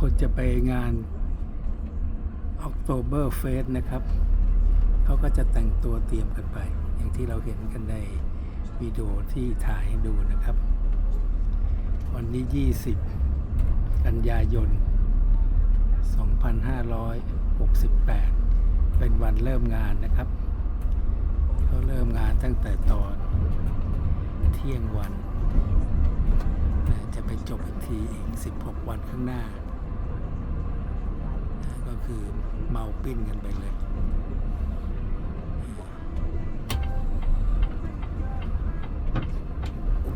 คนจะไปงาน October Fest นะครับ เขาก็จะแต่งตัวเตรียมกันไป อย่างที่เราเห็นกันในวิดีโอที่ถ่ายให้ดูนะครับ วันนี้ 20 กันยายน 2568 เป็นวันเริ่มงานนะครับเขาเริ่มงานตั้งแต่ตอนเที่ยงวันนะจะไปจบอีกทีอีก 16 วันข้างหน้า ก็คือเมาปิ้นกันไปเลย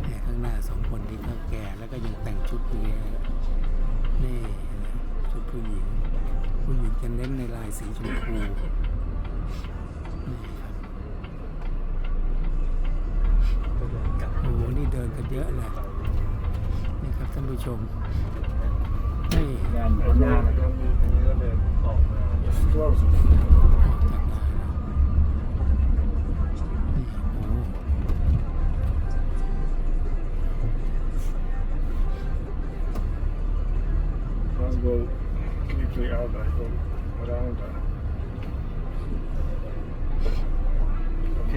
เนี่ข้างหน้าสองคนที่เขาแก่แล้วก็ยังแต่งชุดอย่างเงี้นี่ชุดผู้หญิง ผู้หญิงจะเน้นในลายสีชมพูโอ้โหนี่เดินกันเยอะเลยนี่ครับท่านผู้ชม นี่งานอยู่ข้างหน้านะครับอันนี้ก็เลยออกมาออกจากงานแล้วนี่โอ้โห Man går quickly out there, go around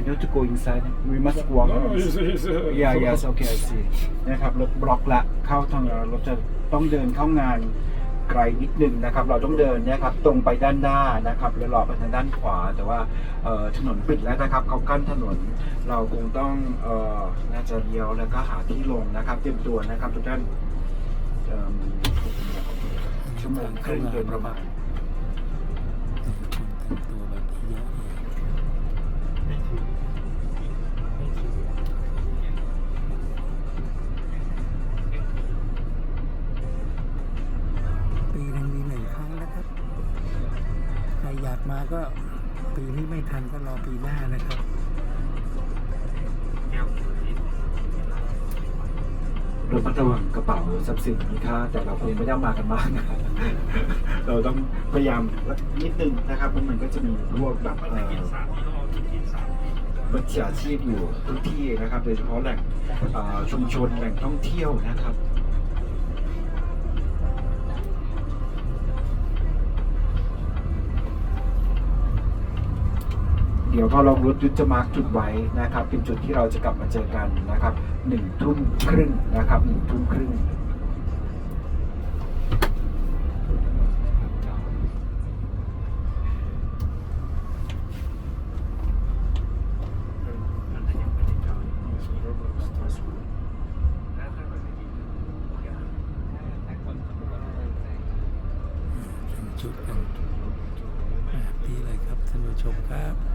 there. Can you to go inside we must walk No, it's, it's, uh, yeah yes okay I see นะครับรถบล็อกละเข้าทางรถจะต้องเดินเข้างานไกลนิดนึงนะครับ เราต้องเดินเนะครับตรงไปด้านหน้านะครับแล้วหลอกไปทางด้านขวา แต่ว่าเอ่อถนนปิดแล้วนะครับเขากั้นถนนเราคงต้องเอ่อน่าจะเลี้ยวแล้วก็หาที่ลงนะครับเตรียมตัวนะครับทุกท่านเอิ่มชั่วโมงครึ่งโดยประมาณ อยากมาก็ปีนี้ไม่ทันก็รอปีหน้านะครับระมัดระวังกระเป๋าทรัพย์สินมีค่าแต่เราคงไม่ได้เอามากันมากนะครับเราต้องพยายามนิดนึงนะครับมันมันก็จะมีพวกแบบเอ่อบัญชีอาชีพอยู่ทุกที่นะครับ โดยเฉพาะแหล่งชุมชนแหล่งท่องเที่ยวนะครับ เดี๋ยวก็ลองรถยุทธจะมาร์กจุดไว้นะครับ เป็นจุดที่เราจะกลับมาเจอกันนะครับหนึ่งทุ่มครึ่งนะครับหนึ่งทุ่มครึ่งแต่งชุดกันแบบนี้เลยครับท่านผู้ชมครับ